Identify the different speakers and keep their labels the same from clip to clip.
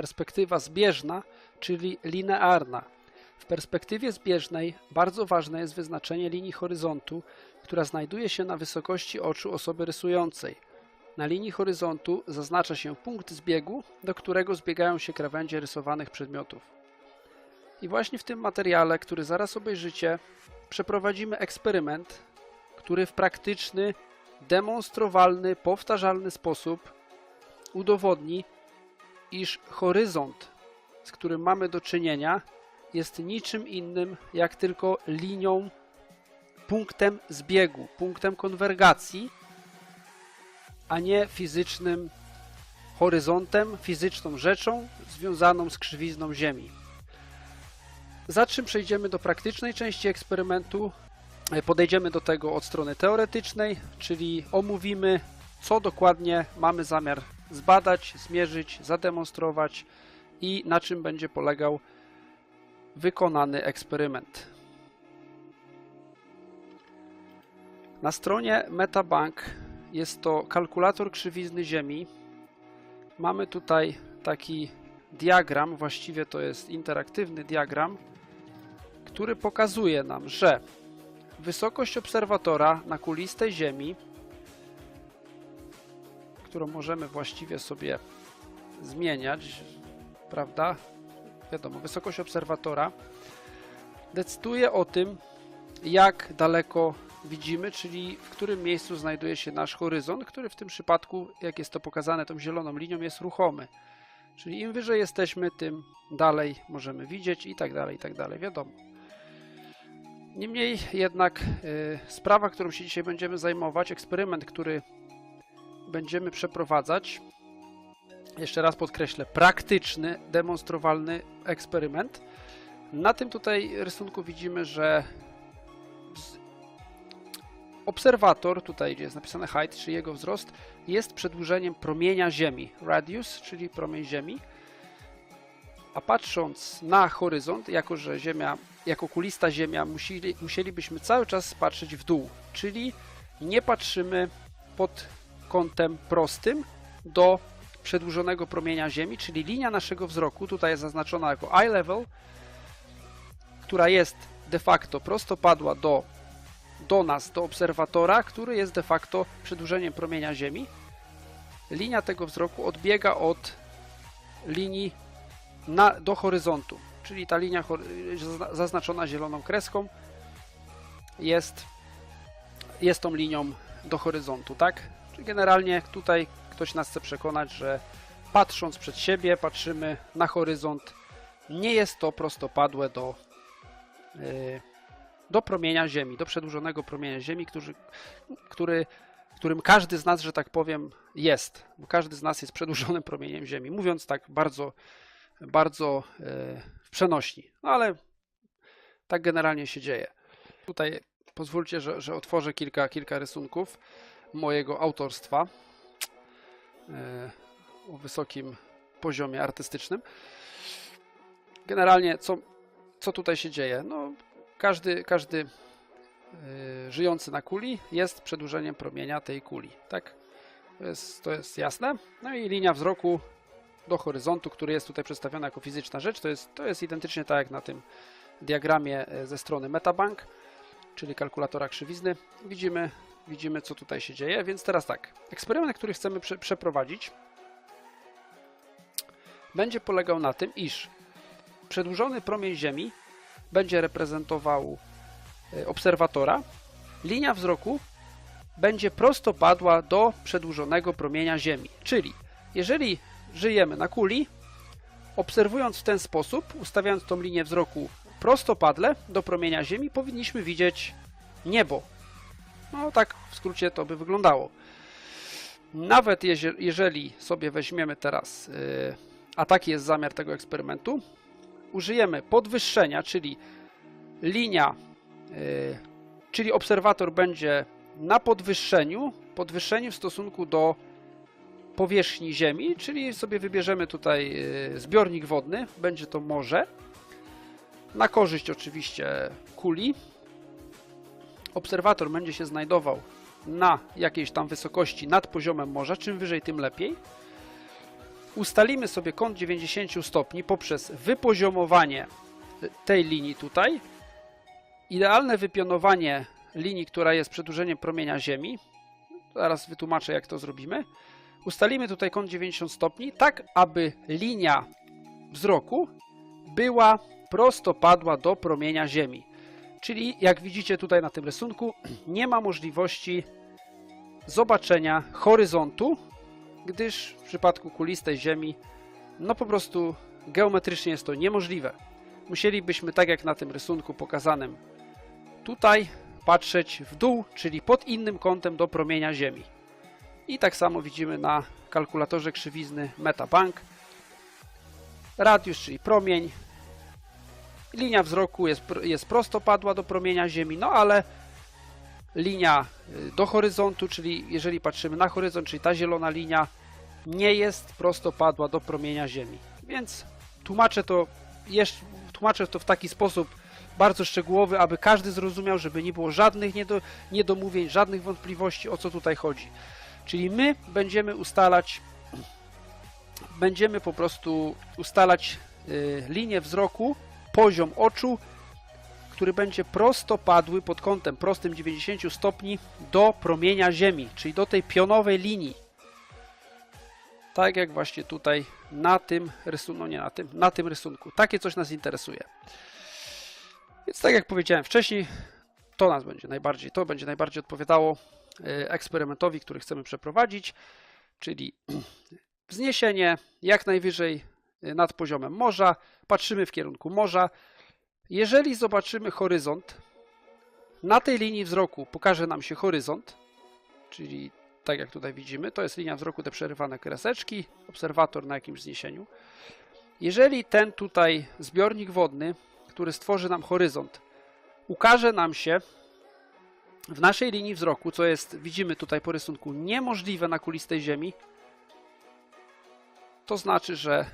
Speaker 1: perspektywa zbieżna, czyli linearna. W perspektywie zbieżnej bardzo ważne jest wyznaczenie linii horyzontu, która znajduje się na wysokości oczu osoby rysującej. Na linii horyzontu zaznacza się punkt zbiegu, do którego zbiegają się krawędzie rysowanych przedmiotów. I właśnie w tym materiale, który zaraz obejrzycie, przeprowadzimy eksperyment, który w praktyczny, demonstrowalny, powtarzalny sposób udowodni, iż horyzont, z którym mamy do czynienia, jest niczym innym jak tylko linią, punktem zbiegu, punktem konwergacji, a nie fizycznym horyzontem, fizyczną rzeczą związaną z krzywizną Ziemi. Za czym przejdziemy do praktycznej części eksperymentu, podejdziemy do tego od strony teoretycznej, czyli omówimy, co dokładnie mamy zamiar zbadać, zmierzyć, zademonstrować i na czym będzie polegał wykonany eksperyment. Na stronie MetaBank jest to kalkulator krzywizny Ziemi. Mamy tutaj taki diagram, właściwie to jest interaktywny diagram, który pokazuje nam, że wysokość obserwatora na kulistej Ziemi, którą możemy właściwie sobie zmieniać, prawda? Wiadomo, wysokość obserwatora decyduje o tym, jak daleko widzimy, czyli w którym miejscu znajduje się nasz horyzont, który w tym przypadku, jak jest to pokazane tą zieloną linią, jest ruchomy. Czyli im wyżej jesteśmy, tym dalej możemy widzieć i tak dalej, i tak dalej. Wiadomo. Niemniej jednak y, sprawa, którą się dzisiaj będziemy zajmować, eksperyment, który będziemy przeprowadzać, jeszcze raz podkreślę, praktyczny, demonstrowalny eksperyment. Na tym tutaj rysunku widzimy, że obserwator, tutaj gdzie jest napisane height, czy jego wzrost, jest przedłużeniem promienia Ziemi, radius, czyli promień Ziemi. A patrząc na horyzont, jako że Ziemia, jako kulista Ziemia, musieli, musielibyśmy cały czas patrzeć w dół, czyli nie patrzymy pod kątem prostym do przedłużonego promienia Ziemi, czyli linia naszego wzroku, tutaj jest zaznaczona jako eye level, która jest de facto prostopadła do, do nas, do obserwatora, który jest de facto przedłużeniem promienia Ziemi. Linia tego wzroku odbiega od linii na, do horyzontu, czyli ta linia zaznaczona zieloną kreską jest, jest tą linią do horyzontu, tak? Czyli generalnie tutaj ktoś nas chce przekonać, że patrząc przed siebie, patrzymy na horyzont, nie jest to prostopadłe do, yy, do promienia Ziemi, do przedłużonego promienia Ziemi, który, który, którym każdy z nas, że tak powiem, jest. Każdy z nas jest przedłużonym promieniem Ziemi. Mówiąc tak bardzo bardzo e, w przenośni. No ale tak generalnie się dzieje. Tutaj pozwólcie, że, że otworzę kilka, kilka rysunków mojego autorstwa e, o wysokim poziomie artystycznym. Generalnie, co, co tutaj się dzieje? No, każdy, każdy yy, żyjący na kuli jest przedłużeniem promienia tej kuli, tak? To jest, to jest jasne. No i linia wzroku do horyzontu, który jest tutaj przedstawiony jako fizyczna rzecz. To jest, to jest identycznie tak jak na tym diagramie e, ze strony Metabank, czyli kalkulatora krzywizny. Widzimy, widzimy co tutaj się dzieje, więc teraz tak. Eksperyment, który chcemy prze przeprowadzić będzie polegał na tym, iż przedłużony promień Ziemi będzie reprezentował e, obserwatora, linia wzroku będzie prostopadła do przedłużonego promienia Ziemi. Czyli jeżeli żyjemy na kuli, obserwując w ten sposób, ustawiając tą linię wzroku prostopadle do promienia Ziemi, powinniśmy widzieć niebo. No tak w skrócie to by wyglądało. Nawet jeżeli sobie weźmiemy teraz, yy, a taki jest zamiar tego eksperymentu, użyjemy podwyższenia, czyli linia, yy, czyli obserwator będzie na podwyższeniu, podwyższeniu w stosunku do powierzchni Ziemi, czyli sobie wybierzemy tutaj y, zbiornik wodny, będzie to morze, na korzyść oczywiście kuli. Obserwator będzie się znajdował na jakiejś tam wysokości nad poziomem morza, czym wyżej tym lepiej. ustalimy sobie kąt 90 stopni poprzez wypoziomowanie tej linii tutaj, idealne wypionowanie linii, która jest przedłużeniem promienia Ziemi. Zaraz wytłumaczę, jak to zrobimy. Ustalimy tutaj kąt 90 stopni, tak aby linia wzroku była prostopadła do promienia Ziemi. Czyli jak widzicie tutaj na tym rysunku, nie ma możliwości zobaczenia horyzontu, gdyż w przypadku kulistej Ziemi, no po prostu geometrycznie jest to niemożliwe. Musielibyśmy, tak jak na tym rysunku pokazanym tutaj, patrzeć w dół, czyli pod innym kątem do promienia Ziemi. I tak samo widzimy na kalkulatorze krzywizny MetaBank. Radius, czyli promień. Linia wzroku jest, jest prostopadła do promienia Ziemi, no ale linia y, do horyzontu, czyli jeżeli patrzymy na horyzont, czyli ta zielona linia nie jest prostopadła do promienia Ziemi. Więc tłumaczę to, jeszcze, tłumaczę to w taki sposób bardzo szczegółowy, aby każdy zrozumiał, żeby nie było żadnych niedo, niedomówień, żadnych wątpliwości, o co tutaj chodzi. Czyli my będziemy ustalać, będziemy po prostu ustalać y, linię wzroku, poziom oczu, który będzie prostopadły pod kątem prostym 90 stopni do promienia Ziemi, czyli do tej pionowej linii. Tak jak właśnie tutaj na tym rysunku, no nie na tym, na tym rysunku. Takie coś nas interesuje. Więc tak jak powiedziałem wcześniej, to nas będzie najbardziej, to będzie najbardziej odpowiadało y, eksperymentowi, który chcemy przeprowadzić, czyli wzniesienie jak najwyżej nad poziomem morza, patrzymy w kierunku morza. Jeżeli zobaczymy horyzont, na tej linii wzroku pokaże nam się horyzont, czyli tak jak tutaj widzimy, to jest linia wzroku, te przerywane kreseczki, obserwator na jakimś wzniesieniu. Jeżeli ten tutaj zbiornik wodny który stworzy nam horyzont, ukaże nam się w naszej linii wzroku, co jest, widzimy tutaj po rysunku, niemożliwe na kulistej Ziemi, to znaczy, że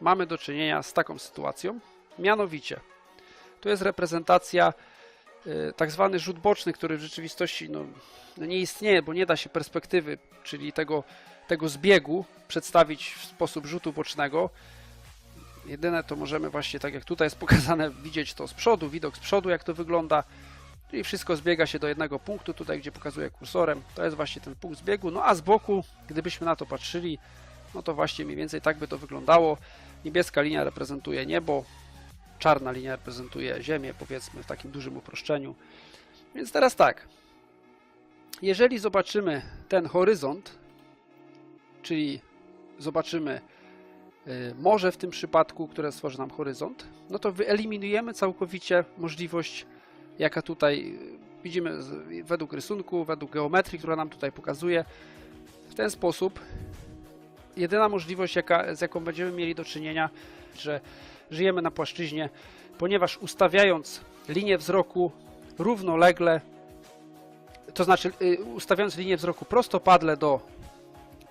Speaker 1: mamy do czynienia z taką sytuacją. Mianowicie, to jest reprezentacja y, tak zwany rzut boczny, który w rzeczywistości no, no, nie istnieje, bo nie da się perspektywy, czyli tego, tego zbiegu przedstawić w sposób rzutu bocznego. Jedyne to możemy właśnie, tak jak tutaj jest pokazane, widzieć to z przodu, widok z przodu, jak to wygląda. Czyli wszystko zbiega się do jednego punktu, tutaj gdzie pokazuję kursorem, to jest właśnie ten punkt zbiegu. No a z boku, gdybyśmy na to patrzyli, no to właśnie mniej więcej tak by to wyglądało. Niebieska linia reprezentuje niebo, czarna linia reprezentuje Ziemię, powiedzmy w takim dużym uproszczeniu. Więc teraz tak, jeżeli zobaczymy ten horyzont, czyli zobaczymy Y, morze w tym przypadku, które stworzy nam horyzont, no to wyeliminujemy całkowicie możliwość, jaka tutaj y, widzimy według rysunku, według geometrii, która nam tutaj pokazuje. W ten sposób jedyna możliwość, jaka, z jaką będziemy mieli do czynienia, że żyjemy na płaszczyźnie, ponieważ ustawiając linię wzroku równolegle, to znaczy y, ustawiając linię wzroku prostopadle do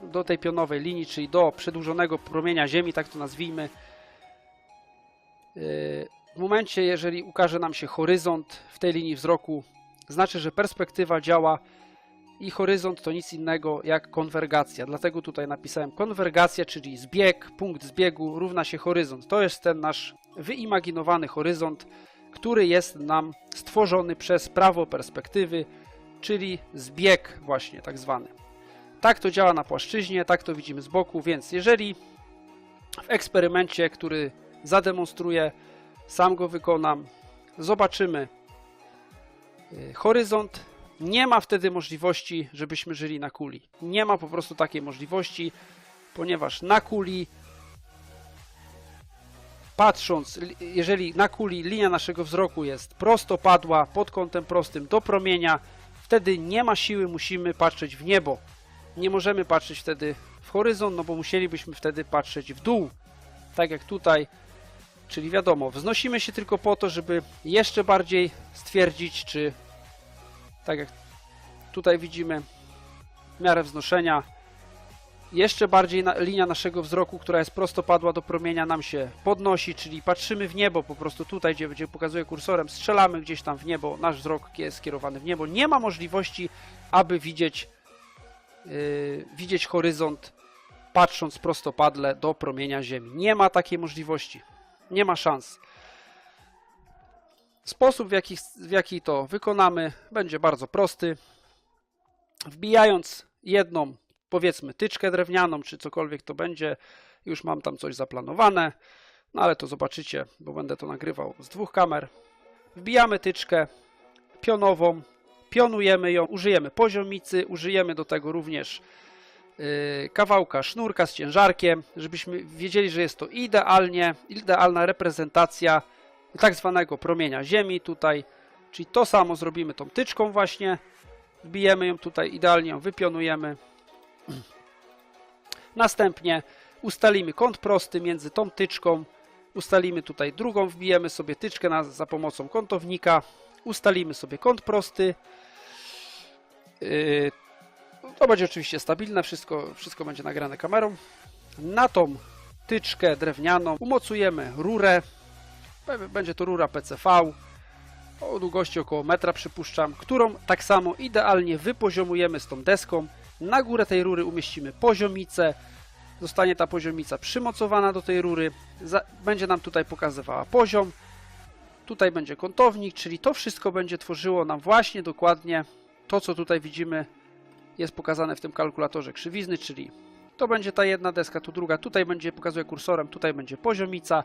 Speaker 1: do tej pionowej linii, czyli do przedłużonego promienia Ziemi, tak to nazwijmy. Yy, w momencie, jeżeli ukaże nam się horyzont w tej linii wzroku, znaczy, że perspektywa działa i horyzont to nic innego jak konwergacja. Dlatego tutaj napisałem konwergacja, czyli zbieg, punkt zbiegu równa się horyzont. To jest ten nasz wyimaginowany horyzont, który jest nam stworzony przez prawo perspektywy, czyli zbieg właśnie tak zwany. Tak to działa na płaszczyźnie, tak to widzimy z boku, więc jeżeli w eksperymencie, który zademonstruję, sam go wykonam, zobaczymy y, horyzont, nie ma wtedy możliwości, żebyśmy żyli na kuli. Nie ma po prostu takiej możliwości, ponieważ na kuli patrząc, jeżeli na kuli linia naszego wzroku jest prostopadła pod kątem prostym do promienia, wtedy nie ma siły, musimy patrzeć w niebo nie możemy patrzeć wtedy w horyzont, no bo musielibyśmy wtedy patrzeć w dół, tak jak tutaj, czyli wiadomo, wznosimy się tylko po to, żeby jeszcze bardziej stwierdzić, czy tak jak tutaj widzimy, w miarę wznoszenia, jeszcze bardziej na, linia naszego wzroku, która jest prostopadła do promienia nam się podnosi, czyli patrzymy w niebo, po prostu tutaj, gdzie, gdzie pokazuję kursorem, strzelamy gdzieś tam w niebo, nasz wzrok jest skierowany w niebo. Nie ma możliwości, aby widzieć yy, widzieć horyzont patrząc prostopadle do promienia Ziemi. Nie ma takiej możliwości. Nie ma szans. Sposób, w jaki, w jaki to wykonamy, będzie bardzo prosty. Wbijając jedną, powiedzmy, tyczkę drewnianą, czy cokolwiek to będzie, już mam tam coś zaplanowane, no ale to zobaczycie, bo będę to nagrywał z dwóch kamer. Wbijamy tyczkę pionową, pionujemy ją, użyjemy poziomicy, użyjemy do tego również yy, kawałka sznurka z ciężarkiem, żebyśmy wiedzieli, że jest to idealnie, idealna reprezentacja tak zwanego promienia Ziemi tutaj, czyli to samo zrobimy tą tyczką właśnie, wbijemy ją tutaj, idealnie ją wypionujemy. Następnie ustalimy kąt prosty między tą tyczką, ustalimy tutaj drugą, wbijemy sobie tyczkę na, za pomocą kątownika, ustalimy sobie kąt prosty. Yy, to będzie oczywiście stabilne, wszystko, wszystko będzie nagrane kamerą. Na tą tyczkę drewnianą umocujemy rurę. Będzie to rura PCV o długości około metra przypuszczam, którą tak samo idealnie wypoziomujemy z tą deską. Na górę tej rury umieścimy poziomicę. Zostanie ta poziomica przymocowana do tej rury. Będzie nam tutaj pokazywała poziom. Tutaj będzie kątownik, czyli to wszystko będzie tworzyło nam właśnie dokładnie to, co tutaj widzimy, jest pokazane w tym kalkulatorze krzywizny, czyli to będzie ta jedna deska, tu druga, tutaj będzie, pokazuje kursorem, tutaj będzie poziomica.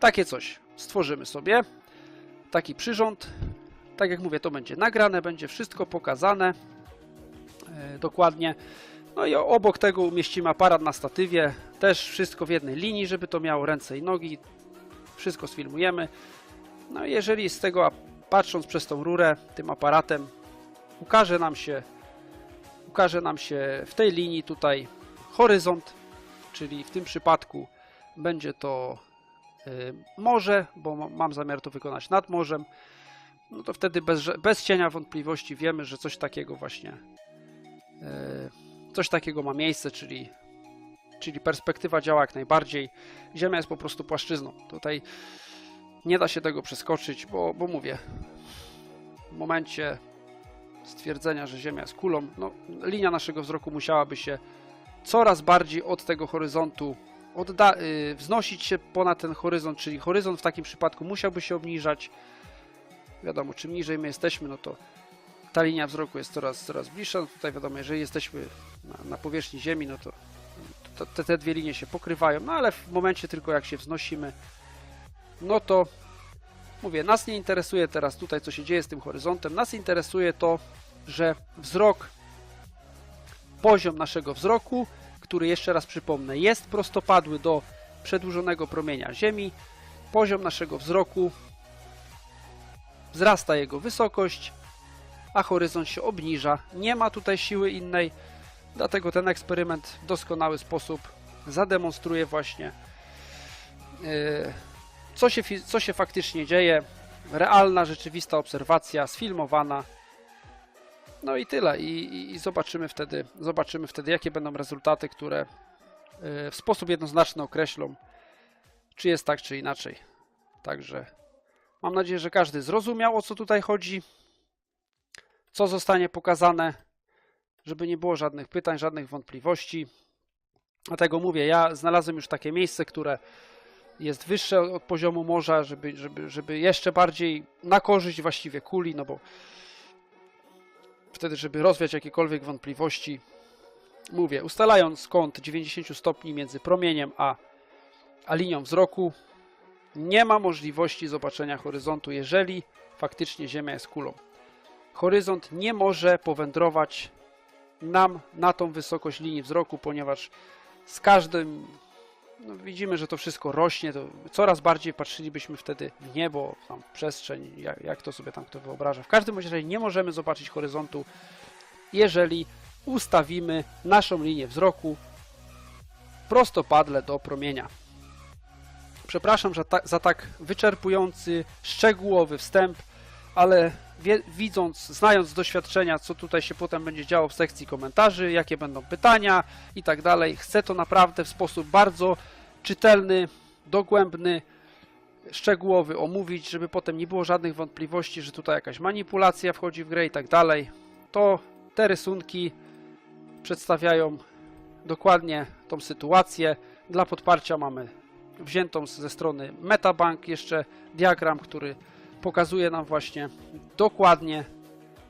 Speaker 1: Takie coś stworzymy sobie. Taki przyrząd. Tak jak mówię, to będzie nagrane, będzie wszystko pokazane e, dokładnie. No i obok tego umieścimy aparat na statywie. Też wszystko w jednej linii, żeby to miało ręce i nogi. Wszystko sfilmujemy. No i jeżeli z tego, patrząc przez tą rurę, tym aparatem, ukaże nam się, ukaże nam się w tej linii tutaj horyzont, czyli w tym przypadku będzie to morze, bo ma- mam zamiar to wykonać nad morzem, no to wtedy bez, bez cienia wątpliwości wiemy, że coś takiego właśnie y, coś takiego ma miejsce, czyli, czyli perspektywa działa jak najbardziej. Ziemia jest po prostu płaszczyzną. Tutaj nie da się tego przeskoczyć, bo, bo mówię, w momencie stwierdzenia, że Ziemia jest kulą, no, linia naszego wzroku musiałaby się coraz bardziej od tego horyzontu odda- y, wznosić się ponad ten horyzont, czyli horyzont w takim przypadku musiałby się obniżać. Wiadomo, czym niżej my jesteśmy, no to ta linia wzroku jest coraz, coraz bliższa. No tutaj wiadomo, jeżeli jesteśmy na, na powierzchni Ziemi, no to, te, te dwie linie się pokrywają, no ale w momencie tylko jak się wznosimy, no to mówię, nas nie interesuje teraz tutaj, co się dzieje z tym horyzontem. Nas interesuje to, że wzrok, poziom naszego wzroku, który jeszcze raz przypomnę, jest prostopadły do przedłużonego promienia Ziemi. Poziom naszego wzroku wzrasta jego wysokość, a horyzont się obniża. Nie ma tutaj siły innej, dlatego ten eksperyment w doskonały sposób zademonstruje właśnie yy, co się, co się faktycznie dzieje. Realna, rzeczywista obserwacja, sfilmowana. No i tyle. I, i, i zobaczymy, wtedy, zobaczymy wtedy, jakie będą rezultaty, które yy, w sposób jednoznaczny określą, czy jest tak, czy inaczej. Także mam nadzieję, że każdy zrozumiał, o co tutaj chodzi, co zostanie pokazane, żeby nie było żadnych pytań, żadnych wątpliwości. Dlatego mówię, ja znalazłem już takie miejsce, które jest wyższe od poziomu morza, żeby, żeby, żeby jeszcze bardziej na korzyść właściwie kuli, no bo wtedy, żeby rozwiać jakiekolwiek wątpliwości, mówię, ustalając kąt 90 stopni między promieniem a, a linią wzroku, nie ma możliwości zobaczenia horyzontu, jeżeli faktycznie Ziemia jest kulą. Horyzont nie może powędrować nam na tą wysokość linii wzroku, ponieważ z każdym widzimy, że to wszystko rośnie, to coraz bardziej patrzylibyśmy wtedy w niebo, tam w przestrzeń, jak, jak to sobie tam kto wyobraża. W każdym razie nie możemy zobaczyć horyzontu, jeżeli ustawimy naszą linię wzroku prostopadle do promienia. Przepraszam za, ta, za tak wyczerpujący, szczegółowy wstęp, ale wie, widząc, znając z doświadczenia, co tutaj się potem będzie działo w sekcji komentarzy, jakie będą pytania i tak dalej, chcę to naprawdę w sposób bardzo czytelny, dogłębny, szczegółowy omówić, żeby potem nie było żadnych wątpliwości, że tutaj jakaś manipulacja wchodzi w grę i tak dalej. To te rysunki przedstawiają dokładnie tą sytuację. Dla podparcia mamy wziętą z- ze strony Metabank jeszcze diagram, który pokazuje nam właśnie dokładnie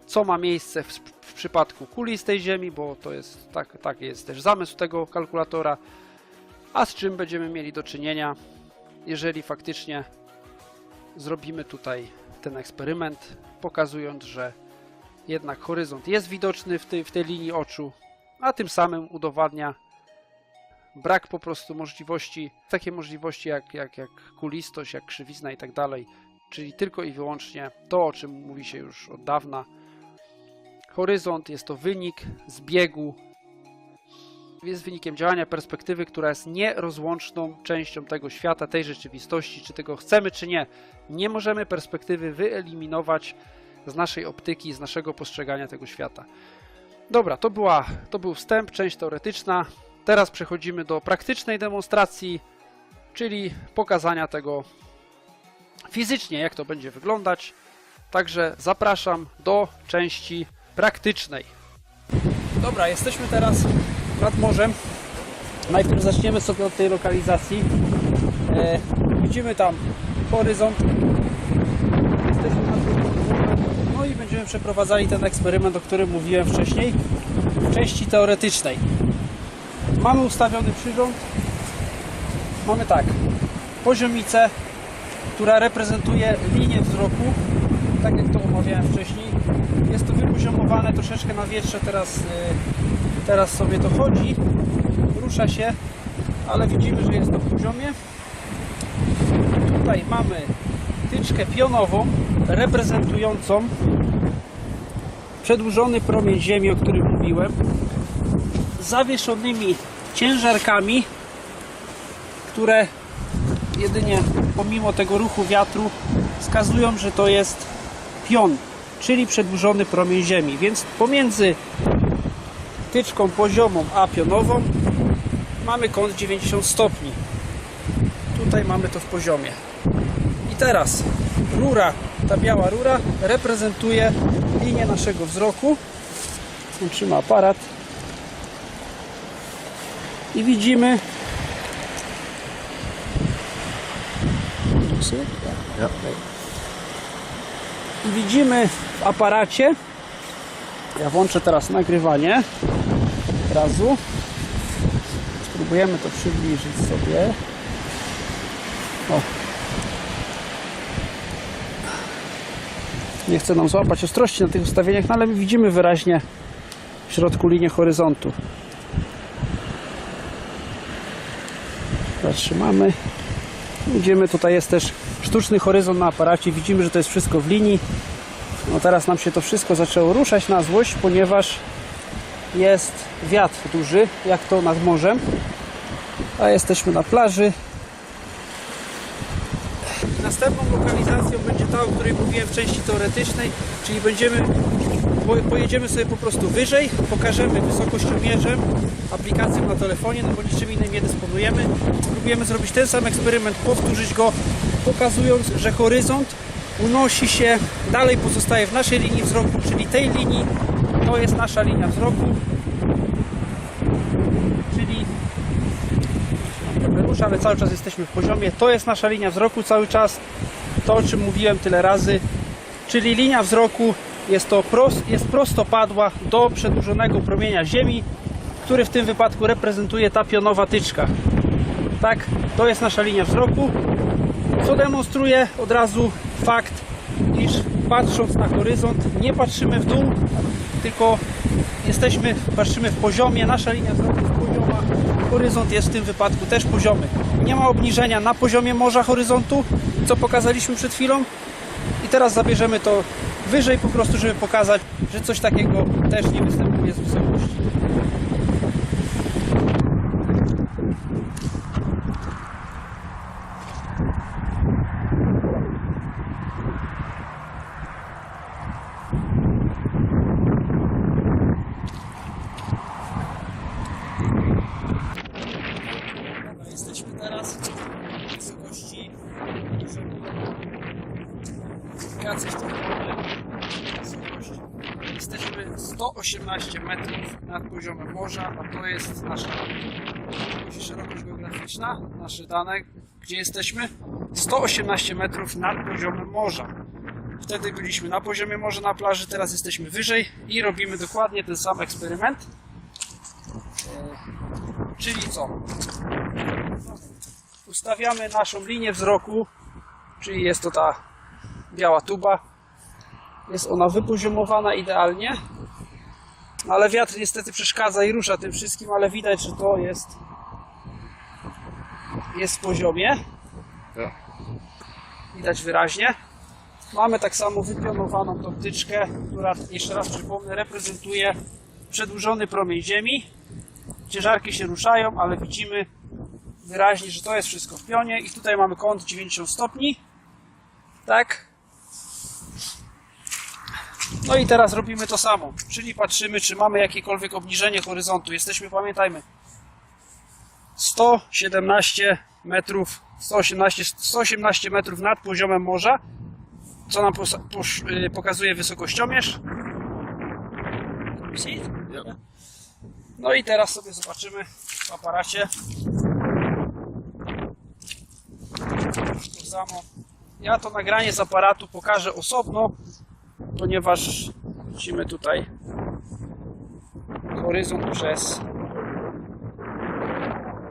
Speaker 1: co ma miejsce w, w przypadku kulistej Ziemi, bo to jest tak, tak jest też zamysł tego kalkulatora, a z czym będziemy mieli do czynienia, jeżeli faktycznie zrobimy tutaj ten eksperyment, pokazując, że jednak horyzont jest widoczny w tej, w tej linii oczu, a tym samym udowadnia brak po prostu możliwości, takie możliwości jak, jak, jak kulistość, jak krzywizna i tak dalej, czyli tylko i wyłącznie to, o czym mówi się już od dawna. Horyzont jest to wynik zbiegu, jest wynikiem działania perspektywy, która jest nierozłączną częścią tego świata, tej rzeczywistości, czy tego chcemy, czy nie. Nie możemy perspektywy wyeliminować z naszej optyki, z naszego postrzegania tego świata. Dobra, to, była, to był wstęp, część teoretyczna. Teraz przechodzimy do praktycznej demonstracji, czyli pokazania tego fizycznie, jak to będzie wyglądać. Także zapraszam do części praktycznej. Dobra, jesteśmy teraz nad morzem. Najpierw zaczniemy sobie od tej lokalizacji. E, widzimy tam horyzont. Jesteśmy morzem. No i będziemy przeprowadzali ten eksperyment, o którym mówiłem wcześniej, w części teoretycznej. Mamy ustawiony przyrząd. Mamy tak, poziomicę, która reprezentuje linię wzroku, tak jak to omawiałem wcześniej. Jest to wypoziomowane troszeczkę na wietrze, teraz, y, teraz sobie to chodzi, rusza się, ale widzimy, że jest to w poziomie. Tutaj mamy tyczkę pionową reprezentującą przedłużony promień Ziemi, o którym mówiłem, zawieszonymi ciężarkami, które jedynie pomimo tego ruchu wiatru wskazują, że to jest pion, czyli przedłużony promień Ziemi. Więc pomiędzy tyczką poziomą a pionową mamy kąt 90 stopni. Tutaj mamy to w poziomie. I teraz rura, ta biała rura reprezentuje linię naszego wzroku. Trzyma aparat. I widzimy I widzimy w aparacie. Ja włączę teraz nagrywanie obrazu. Spróbujemy to przybliżyć sobie. O. Nie chcę nam złapać ostrości na tych ustawieniach, no ale my widzimy wyraźnie w środku linię horyzontu. Zatrzymamy. Widzimy, tutaj jest też sztuczny horyzont na aparacie. Widzimy, że to jest wszystko w linii. No teraz nam się to wszystko zaczęło ruszać na złość, ponieważ jest wiatr duży, jak to nad morzem. A jesteśmy na plaży. Następną lokalizacją będzie ta, o której mówiłem w części teoretycznej, czyli będziemy pojedziemy sobie po prostu wyżej, pokażemy wysokościomierzem, aplikacją na telefonie, no bo niczym innym nie dysponujemy. Spróbujemy zrobić ten sam eksperyment, powtórzyć go, pokazując, że horyzont unosi się, dalej pozostaje w naszej linii wzroku, czyli tej linii, to jest nasza linia wzroku, czyli rusza, ale cały czas jesteśmy w poziomie, to jest nasza linia wzroku cały czas, to o czym mówiłem tyle razy, czyli linia wzroku jest to prost, jest prostopadła do przedłużonego promienia Ziemi, który w tym wypadku reprezentuje ta pionowa tyczka. Tak, to jest nasza linia wzroku, co demonstruje od razu fakt, iż patrząc na horyzont nie patrzymy w dół, tylko jesteśmy, patrzymy w poziomie, nasza linia wzroku jest pozioma, horyzont jest w tym wypadku też poziomy. Nie ma obniżenia na poziomie morza horyzontu, co pokazaliśmy przed chwilą, i teraz zabierzemy to wyżej po prostu, żeby pokazać, że coś takiego też nie występuje z. Jesteśmy teraz w wysokości Jacyś to wysokość. Jesteśmy 108 118 metrów nad poziomem morza, a to jest nasza szerokość geograficzna, nasze dane, gdzie jesteśmy. 118 metrów nad poziomem morza. Wtedy byliśmy na poziomie morza na plaży, teraz jesteśmy wyżej i robimy dokładnie ten sam eksperyment. E, Czyli co? Ustawiamy naszą linię wzroku, czyli jest to ta biała tuba. Jest ona wypoziomowana idealnie, ale wiatr niestety przeszkadza i rusza tym wszystkim, ale widać, że to jest jest w poziomie.
Speaker 2: Ja.
Speaker 1: Widać wyraźnie. Mamy tak samo wypionowaną tą tyczkę, która, jeszcze raz przypomnę, reprezentuje przedłużony promień Ziemi. Ciężarki się ruszają, ale widzimy wyraźnie, że to jest wszystko w pionie i tutaj mamy kąt 90 stopni. Tak. No i teraz robimy to samo, czyli patrzymy, czy mamy jakiekolwiek obniżenie horyzontu. Jesteśmy, pamiętajmy, 117 metrów, 118, 118 metrów nad poziomem morza, co nam y, pokazuje wysokościomierz. No i teraz sobie zobaczymy w aparacie. To samo. Ja to nagranie z aparatu pokażę osobno, ponieważ widzimy tutaj horyzont przez.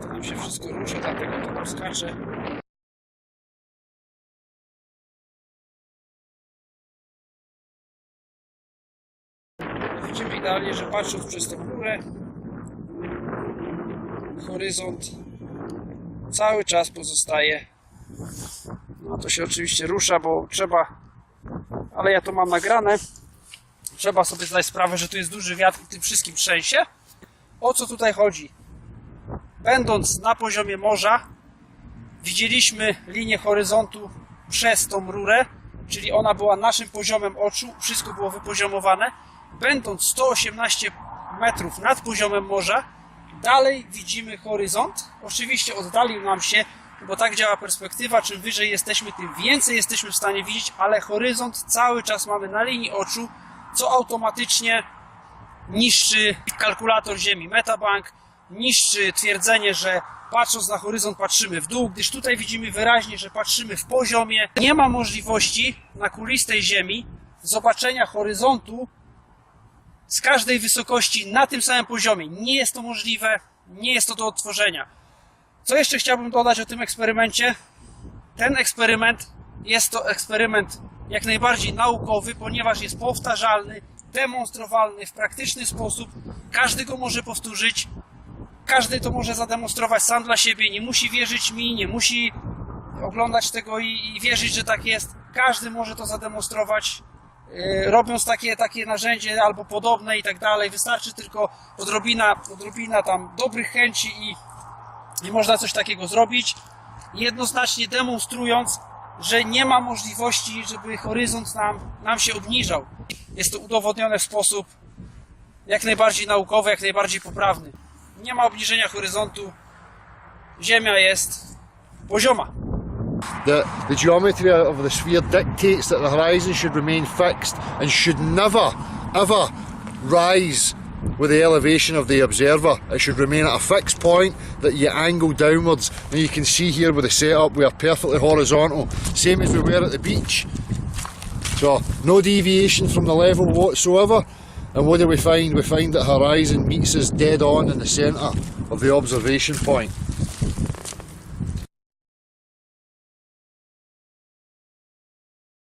Speaker 1: To nam się wszystko rusza, dlatego to tam skacze. Widzimy idealnie, że patrząc przez tą górę, horyzont cały czas pozostaje. No to się oczywiście rusza, bo trzeba, ale ja to mam nagrane. Trzeba sobie zdać sprawę, że tu jest duży wiatr i tym wszystkim trzęsie. O co tutaj chodzi? Będąc na poziomie morza, widzieliśmy linię horyzontu przez tą rurę, czyli ona była naszym poziomem oczu, wszystko było wypoziomowane. Będąc 118 metrów nad poziomem morza, dalej widzimy horyzont. Oczywiście oddalił nam się, bo tak działa perspektywa. Czym wyżej jesteśmy, tym więcej jesteśmy w stanie widzieć, ale horyzont cały czas mamy na linii oczu, co automatycznie niszczy kalkulator Ziemi Metabank, niszczy twierdzenie, że patrząc na horyzont patrzymy w dół, gdyż tutaj widzimy wyraźnie, że patrzymy w poziomie. Nie ma możliwości na kulistej Ziemi zobaczenia horyzontu z każdej wysokości na tym samym poziomie. Nie jest to możliwe, nie jest to do odtworzenia. Co jeszcze chciałbym dodać o tym eksperymencie? Ten eksperyment jest to eksperyment jak najbardziej naukowy, ponieważ jest powtarzalny, demonstrowalny w praktyczny sposób. Każdy go może powtórzyć, każdy to może zademonstrować sam dla siebie. Nie musi wierzyć mi, nie musi oglądać tego i, i wierzyć, że tak jest. Każdy może to zademonstrować yy, robiąc takie, takie narzędzie albo podobne i tak dalej. Wystarczy tylko odrobina, odrobina tam dobrych chęci i, i można coś takiego zrobić. Jednoznacznie demonstrując, że nie ma możliwości, żeby horyzont nam, nam się obniżał. Jest to udowodnione w sposób jak najbardziej naukowy, jak najbardziej poprawny. Nie ma obniżenia horyzontu. Ziemia jest pozioma.
Speaker 2: The, the geometry of the sphere dictates that the horizon should remain fixed and should never, ever rise with the elevation of the observer. It should remain at a fixed point that you angle downwards. And you can see here with the setup, we are perfectly horizontal, same as we were at the beach. So, no deviation from the level whatsoever. And what do we find? We find that horizon meets us dead on in the centre of the observation point.